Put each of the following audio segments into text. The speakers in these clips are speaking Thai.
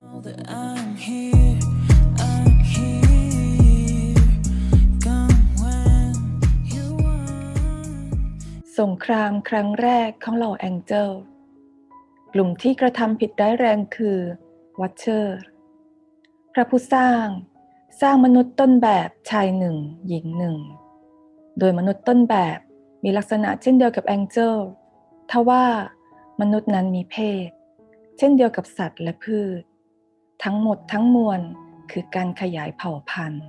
สงครามครั้งแรกของเหล่าแองเจิลกลุ่มที่กระทำผิดร้ายแรงคือวัชเชอร์ พระผู้สร้าง สร้างมนุษย์ต้นแบบชายหนึ่ง หญิงหนึ่ง โดยมนุษย์ต้นแบบมีลักษณะเช่นเดียวกับแองเจิลทว่ามนุษย์นั้นมีเพศ เช่นเดียวกับสัตว์และพืช ทั้งหมดทั้งมวลคือการขยายเผ่าพันธุ์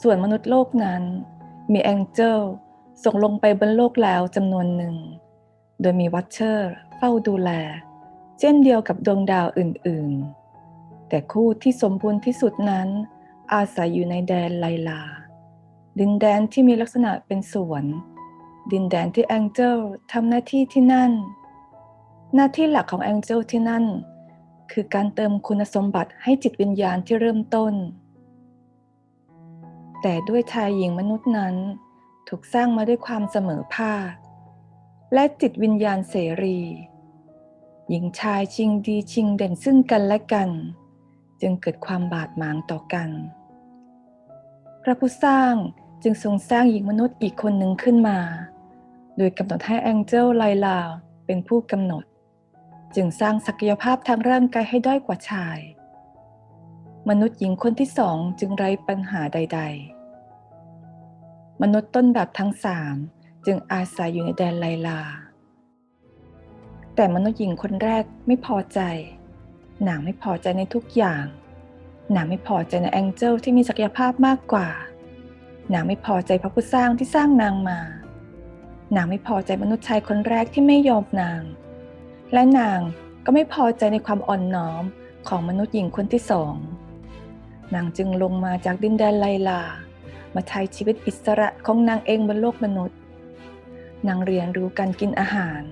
ส่วนมนุษย์โลกนั้น มีแองเจิลส่งลงไปบนโลกแล้วจำนวนหนึ่ง โดยมีวัชเชอร์เฝ้าดูแล เช่นเดียวกับดวงดาวอื่นๆ แต่คู่ที่สมบูรณ์ที่สุดนั้น อาศัยอยู่ในแดนไลลา ดินแดนที่มีลักษณะเป็นสวน ดินแดนที่แองเจิลทำหน้าที่ที่นั่น หน้าที่หลักของแองเจิลที่นั่น คือการเติมคุณสมบัติให้จิตวิญญาณที่เริ่มต้น แต่ด้วยชายหญิงมนุษย์นั้น ถูกสร้างมาด้วยความเสมอภาค และจิตวิญญาณเสรี หญิงชายชิงดีชิงเด่นซึ่งกันและกัน จึงเกิดความบาดหมางต่อกัน พระผู้สร้างจึงทรงสร้างหญิงมนุษย์อีกคนหนึ่งขึ้นมา โดยกำหนดให้แองเจลไลลาเป็นผู้กำหนด จึงสร้างศักยภาพทางร่างกายให้ด้อยกว่าชาย มนุษย์หญิงคนที่สองจึงไร้ปัญหาใด ๆ มนุษย์ต้นแบบทั้งสามจึงอาศัยอยู่ในแดนไลลา แต่มนุษย์หญิงคนแรกไม่พอใจ นางไม่พอใจในทุกอย่าง นางไม่พอใจในแองเจิลที่มีศักยภาพมากกว่า นางไม่พอใจพระผู้สร้างที่สร้างนางมา นางไม่พอใจมนุษย์ชายคนแรกที่ไม่ยอมนาง และนางก็ไม่พอใจในความอ่อนน้อมของมนุษย์หญิงคนที่สอง นางจึงลงมาจากดินแดนไลลา มาใช้ชีวิตอิสระของนางเองบนโลกมนุษย์ นางเรียนรู้การกินอาหาร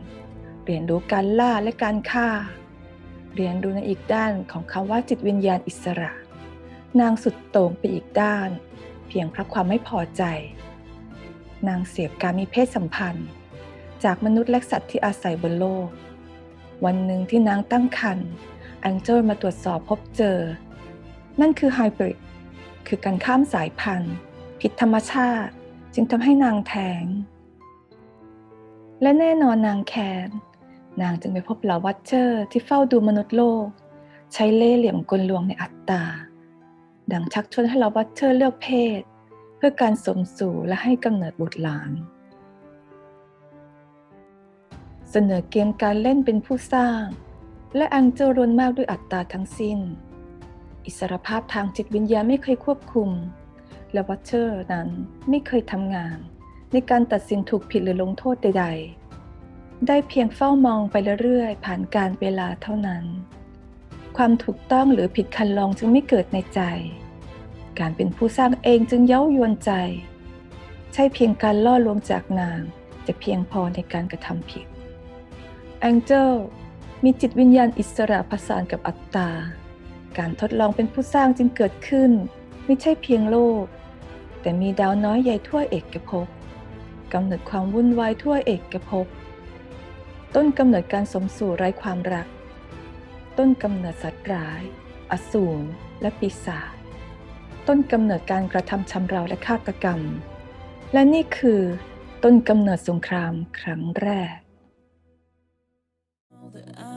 เรียนรู้การล่าและการฆ่า เรียนรู้ในอีกด้านของคำว่าจิตวิญญาณอิสระ นางสุดโต่งไปอีกด้าน เพียงเพราะความไม่พอใจ นางเสียบการมีเพศสัมพันธ์ จากมนุษย์และสัตว์ที่อาศัยบนโลก วันหนึ่งที่นางตั้งครรภ์แองเจิลมาตรวจสอบพบเจอ นั่นคือไฮบริดคือการข้ามสายพันธุ์ ผิดธรรมชาติจึงทำให้นางแท้งและแน่นอนนางแคนนางจึงไปพบเหล่าวัตเชอร์ที่เฝ้าดูมนุษย์โลก ใช้เล่ห์เหลี่ยมกลลวงในอัตตา ดังชักชวนให้เหล่าวัตเชอร์เลือกเพศ เพื่อการสมสู่และให้กำเนิดบุตรหลาน เสนอเกมการเล่นเป็นผู้สร้าง และแองเจิลรวนมากด้วยอัตตาทั้งสิ้น อิสรภาพทางจิตวิญญาณไม่เคยควบคุม และวัตเชอร์นั้นไม่เคยทำงาน ในการตัดสินถูกผิดหรือลงโทษใด ๆ ได้เพียงเฝ้ามองไปเรื่อยๆ ผ่านการเวลาเท่านั้น ความถูกต้องหรือผิดคันลองจึงไม่เกิดในใจ การเป็นผู้สร้างเองจึงเย้ายวนใจ ใช่เพียงการล่อลวงจากนางจะเพียงพอในการกระทำผิด แองเจลมีจิตวิญญาณอิสระผสานกับอัตตา การทดลองเป็นผู้สร้างจึงเกิดขึ้น ไม่ใช่เพียงโลก แต่มีดาวน้อยใหญ่ทั่วเอกภพกำเนิดความวุ่นวายทั่วเอกภพต้นกำเนิดการสมสู่ไร้ความรัก ต้นกำเนิดสัตว์ร้าย อสูรและปีศาจต้นกำเนิดการกระทำชำเราและฆาตกรรม และนี่คือต้นกำเนิดสงครามครั้งแรก that I